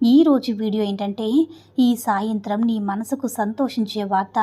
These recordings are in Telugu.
ఈ రోజు వీడియో ఏంటంటే ఈ సాయంత్రం నీ మనసుకు సంతోషించే వార్త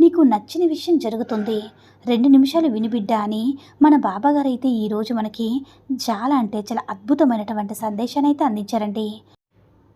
నీకు నచ్చిన విషయం జరుగుతుంది. రెండు నిమిషాలు వినిబిడ్డ అని మన బాబాగారు అయితే ఈరోజు మనకి చాలా అంటే చాలా అద్భుతమైనటువంటి సందేశాన్ని అయితే అందించారండి.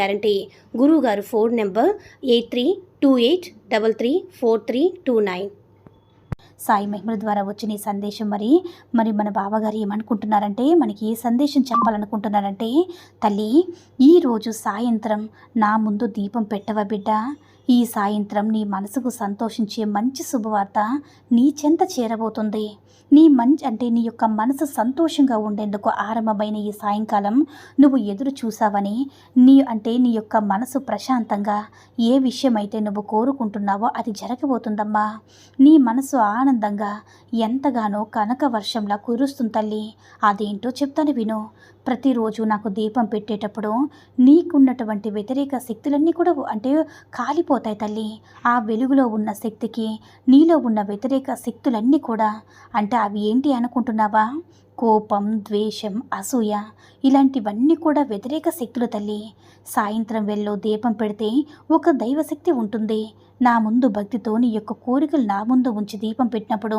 గ్యారంటీ. గురువుగారు phone number eight three two eight double three four three two nine. Sai మహిమల ద్వారా వచ్చిన ఈ సందేశం మరి మరి మన బావగారు ఏమనుకుంటున్నారంటే మనకి ఏ సందేశం చెప్పాలనుకుంటున్నారంటే తల్లి ఈరోజు సాయంత్రం నా ముందు దీపం పెట్టవా బిడ్డ? ఈ సాయంత్రం నీ మనసుకు సంతోషించే మంచి శుభవార్త నీ చెంత చేరబోతుంది. నీ మంచి అంటే నీ యొక్క మనసు సంతోషంగా ఉండేందుకు ఆరంభమైన ఈ సాయంకాలం నువ్వు ఎదురు చూసావని నీ అంటే నీ యొక్క మనసు ప్రశాంతంగా ఏ విషయమైతే నువ్వు కోరుకుంటున్నావో అది జరగబోతుందమ్మా. నీ మనసు ఆనందంగా ఎంతగానో కనక వర్షంలా కురుస్తుంది తల్లి. అదేంటో చెప్తాను విను. ప్రతిరోజు నాకు దీపం పెట్టేటప్పుడు నీకున్నటువంటి వ్యతిరేక శక్తులన్నీ కూడా అంటే కాలిపో కాలిపోతాయి తల్లి. ఆ వెలుగులో ఉన్న శక్తికి నీలో ఉన్న వ్యతిరేక శక్తులన్నీ కూడా. అంటే అవి ఏంటి అనుకుంటున్నావా? కోపం ద్వేషం అసూయ ఇలాంటివన్నీ కూడా వ్యతిరేక శక్తులు తల్లి. సాయంత్రం వెళ్ళో దీపం పెడితే ఒక దైవశక్తి ఉంటుంది. నా ముందు భక్తితో నీ యొక్క కోరికలు నా ముందు ఉంచి దీపం పెట్టినప్పుడు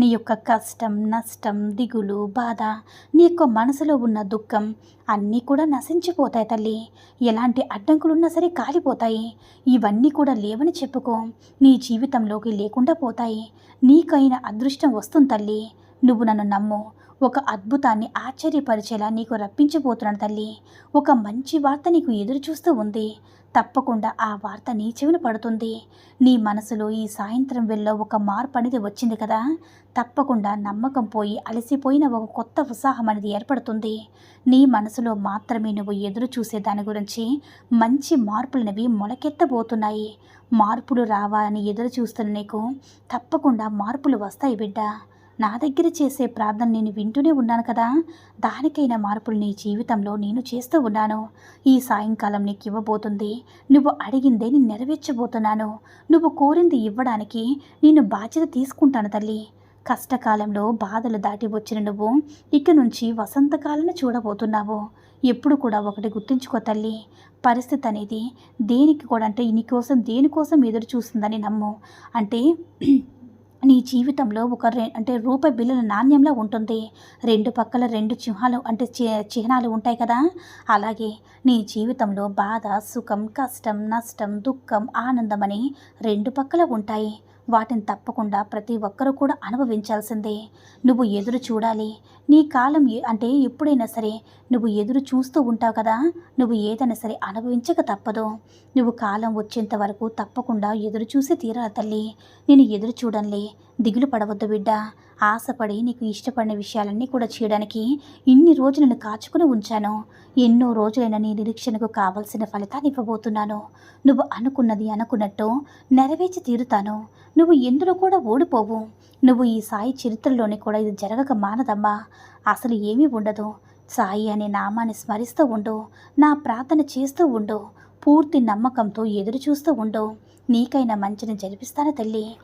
నీ యొక్క కష్టం నష్టం దిగులు బాధ నీ యొక్క మనసులో ఉన్న దుఃఖం అన్నీ కూడా నశించిపోతాయి తల్లి. ఎలాంటి అడ్డంకులున్నా సరే కాలిపోతాయి. ఇవన్నీ కూడా లేవని చెప్పుకో. నీ జీవితంలోకి లేకుండా పోతాయి. నీకైన అదృష్టం వస్తుంది తల్లి. నువ్వు నన్ను నమ్ము. ఒక అద్భుతాన్ని ఆశ్చర్యపరిచేలా నీకు రప్పించబోతున్నాను తల్లి. ఒక మంచి వార్త నీకు ఎదురు చూస్తూ ఉంది. తప్పకుండా ఆ వార్త నీ చెవిన పడుతుంది. నీ మనసులో ఈ సాయంత్రం వెళ్ళ ఒక మార్పు అనేది వచ్చింది కదా. తప్పకుండా నమ్మకం పోయి అలసిపోయిన ఒక కొత్త ఉత్సాహం అనేది ఏర్పడుతుంది. నీ మనసులో మాత్రమే నువ్వు ఎదురు చూసే దాని గురించి మంచి మార్పులనేవి మొలకెత్తబోతున్నాయి. మార్పులు రావాలని ఎదురు చూస్తున్న నీకు తప్పకుండా మార్పులు వస్తాయి బిడ్డ. నా దగ్గర చేసే ప్రార్థన నేను వింటూనే ఉన్నాను కదా. దానికైనా మార్పులు నీ జీవితంలో నేను చేస్తూ ఉన్నాను. ఈ సాయంకాలం నీకు ఇవ్వబోతుంది. నువ్వు అడిగిందే నేను నెరవేర్చబోతున్నాను. నువ్వు కోరింది ఇవ్వడానికి నేను బాధ్యత తీసుకుంటాను తల్లి. కష్టకాలంలో బాధలు దాటి వచ్చిన నువ్వు ఇక నుంచి వసంతకాలను చూడబోతున్నావు. ఎప్పుడు కూడా ఒకటి గుర్తుంచుకో తల్లి. పరిస్థితి అనేది దేనికి కూడా అంటే నీకోసం దేనికోసం ఎదురు చూస్తుందని నమ్ము. అంటే నీ జీవితంలో ఒక రె అంటే రూపాయి బిల్లుల నాణ్యంలా ఉంటుంది. రెండు పక్కల రెండు చిహ్నాలు అంటే చి- చిహ్నాలు ఉంటాయి కదా. అలాగే నీ జీవితంలో బాధ సుఖం కష్టం నష్టం దుఃఖం ఆనందం అని రెండు పక్కల ఉంటాయి. వాటిని తప్పకుండా ప్రతి ఒక్కరూ కూడా అనుభవించాల్సిందే. నువ్వు ఎదురు చూడాలి. నీ కాలం ఏ- అంటే ఎప్పుడైనా సరే నువ్వు ఎదురు చూస్తూ ఉంటావు కదా. నువ్వు ఏదైనా సరే అనుభవించక తప్పదు. నువ్వు కాలం వచ్చేంత వరకు తప్పకుండా ఎదురు చూసి తీరాలి తల్లి. నేను ఎదురు చూడంలే దిగులు పడవద్దు బిడ్డ. ఆశపడి నీకు ఇష్టపడిన విషయాలన్నీ కూడా చేయడానికి ఇన్ని రోజులు నేను కాచుకుని ఉంచాను. ఎన్నో రోజులైన నీ నిరీక్షణకు కావలసిన ఫలితాన్ని ఇవ్వబోతున్నాను. నువ్వు అనుకున్నది అనుకున్నట్టు నెరవేర్చి తీరుతాను. నువ్వు ఎందులో కూడా ఓడిపోవు. నువ్వు ఈ సాయి చరిత్రలోనే కూడా ఇది జరగక మానదమ్మా. అసలు ఏమీ ఉండదు. సాయి అనే నామాన్ని స్మరిస్తూ ఉండు. నా ప్రార్థన చేస్తూ ఉండు. పూర్తి నమ్మకంతో ఎదురు చూస్తూ ఉండు. నీకైనా మంచిని జరిపిస్తాను తల్లి.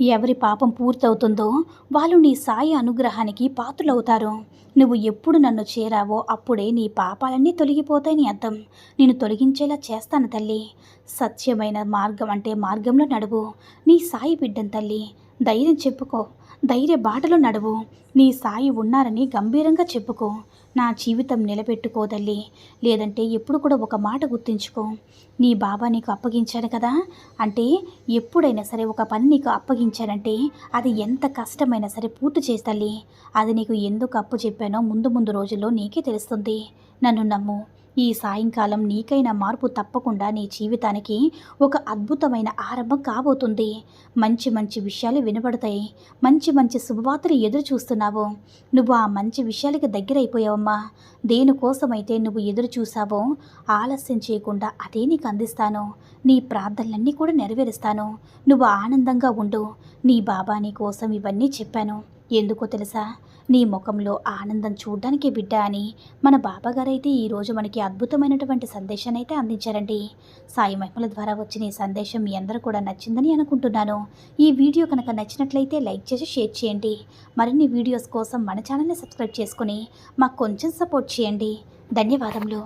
ఎవరి పాపం పూర్తవుతుందో వాళ్ళు నీ సాయి అనుగ్రహానికి పాత్రులవుతారు. నువ్వు ఎప్పుడు నన్ను చేరావో అప్పుడే నీ పాపాలన్నీ తొలగిపోతాయని అర్థం. నేను తొలగించేలా చేస్తాను తల్లి. సత్యమైన మార్గం అంటే మార్గంలో నడువు. నీ సాయి బిడ్డను తల్లి. ధైర్యం చెప్పుకో. ధైర్య బాటలో నడువు. నీ సాయి ఉన్నారని గంభీరంగా చెప్పుకో. నా జీవితం నిలబెట్టుకోదల్లి లేదంటే ఎప్పుడు కూడా ఒక మాట గుర్తుంచుకో. నీ బాబా నీకు అప్పగించాడు కదా? అంటే ఎప్పుడైనా సరే ఒక పని నీకు అప్పగించాడంటే అది ఎంత కష్టమైనా సరే పూర్తి చేస్తల్లి అది నీకు ఎందుకు అప్పు చెప్పానో ముందు ముందు రోజుల్లో నీకే తెలుస్తుంది. నన్ను నమ్ము. ఈ సాయంకాలం నీకైన మార్పు తప్పకుండా నీ జీవితానికి ఒక అద్భుతమైన ఆరంభం కాబోతుంది. మంచి మంచి విషయాలు వినబడతాయి. మంచి మంచి శుభవార్తలు ఎదురు చూస్తున్నావు నువ్వు ఆ మంచి విషయాలకి దగ్గరైపోయావమ్మా. దేనికోసమైతే నువ్వు ఎదురు చూసావో ఆలస్యం చేయకుండా అదే నీకు అందిస్తాను. నీ ప్రార్థనలన్నీ కూడా నెరవేరుస్తాను. నువ్వు ఆనందంగా ఉండు. నీ బాబా నీ కోసం ఇవన్నీ చెప్పాను. ఎందుకో తెలుసా? నీ ముఖంలో ఆనందం చూడ్డానికి బిడ్డ అని. మన బాబాగారైతే ఈరోజు మనకి అద్భుతమైనటువంటి సందేశాన్ని అయితే అందించారండి. సాయి మహిమల ద్వారా వచ్చిన ఈ సందేశం మీ అందరూ కూడా నచ్చిందని అనుకుంటున్నాను. ఈ వీడియో కనుక నచ్చినట్లయితే లైక్ చేసి షేర్ చేయండి. మరిన్ని వీడియోస్ కోసం మన ఛానల్ని సబ్స్క్రైబ్ చేసుకుని మాకు కొంచెం సపోర్ట్ చేయండి. ధన్యవాదములు.